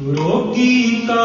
रोकी का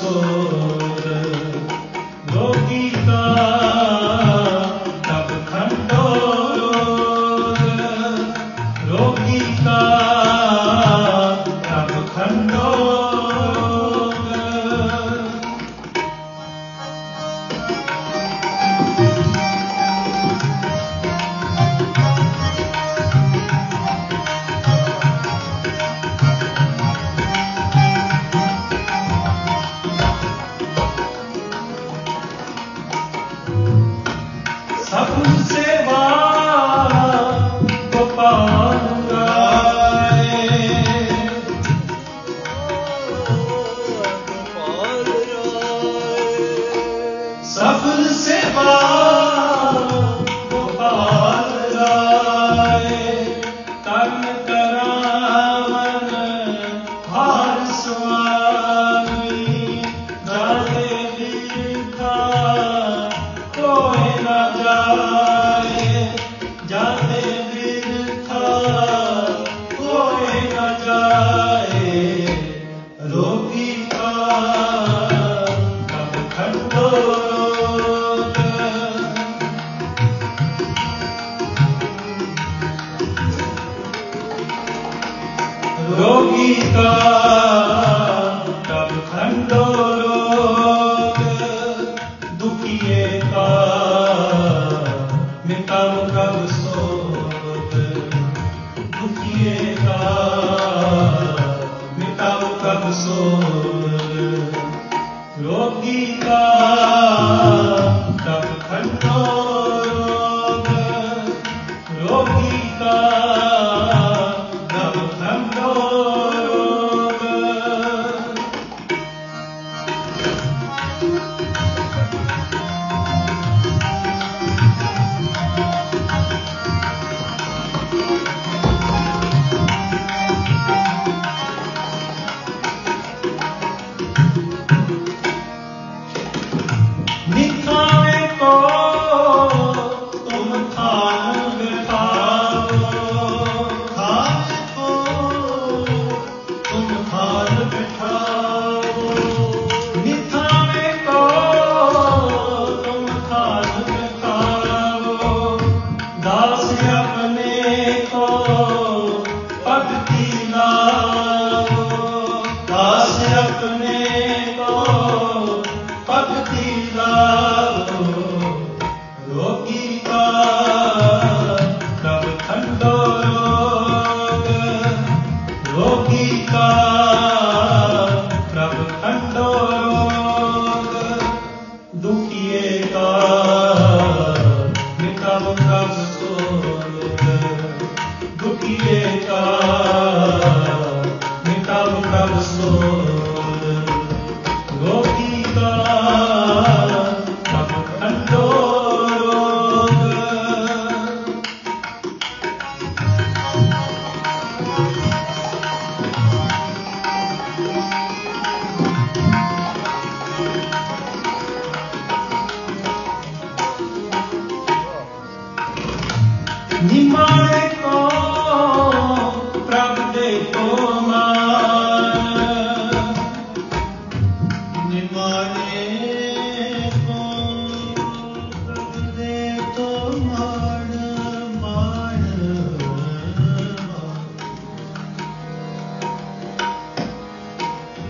corazón. ਲੋਕੀਤਾ ਦੁਖੀਏ ਤਾ ਮਿਟਾਮ ਕਬ ਦੁਖੀਏ ਤਾ ਮਿਟਾਮ ਕਬ ਸੋਗ ਲੋਕੀਤਾ ਨਿਮਾਣੇ ਕੋ ਪ੍ਰਭ ਦੇ ਕੋ ਮਾਨ ਨਿਮਾਣੇ ਕੋ ਪ੍ਰਭ ਦੇ ਕੋ ਮਾਨ ਮਾਨ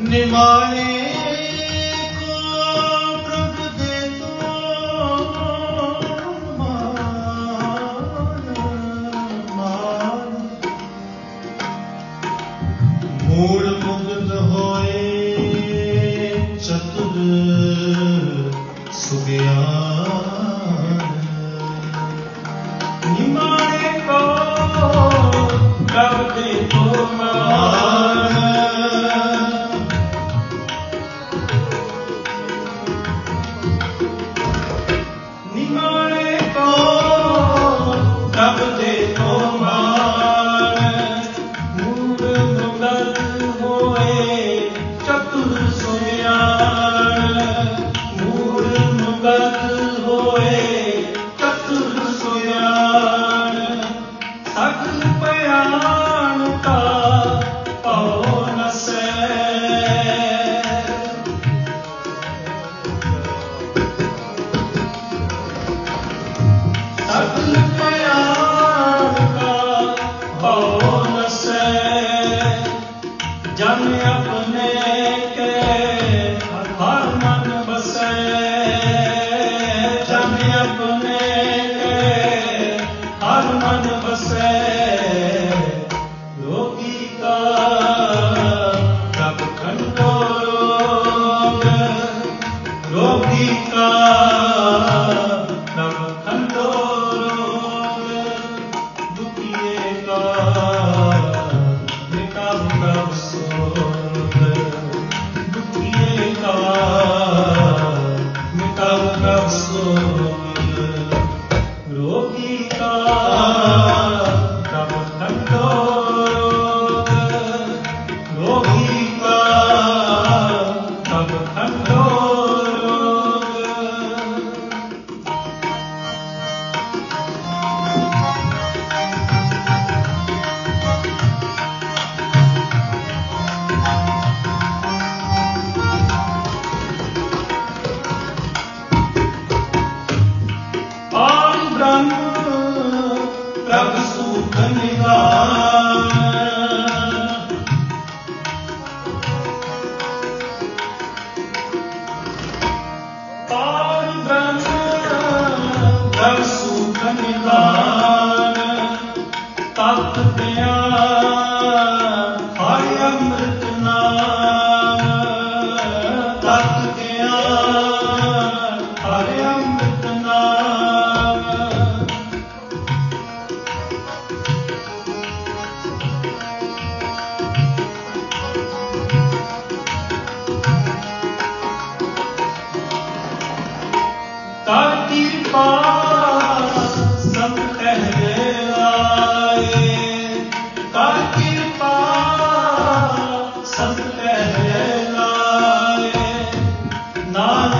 ਨਿਮਾਣੇ You know. love. coração Thank you. God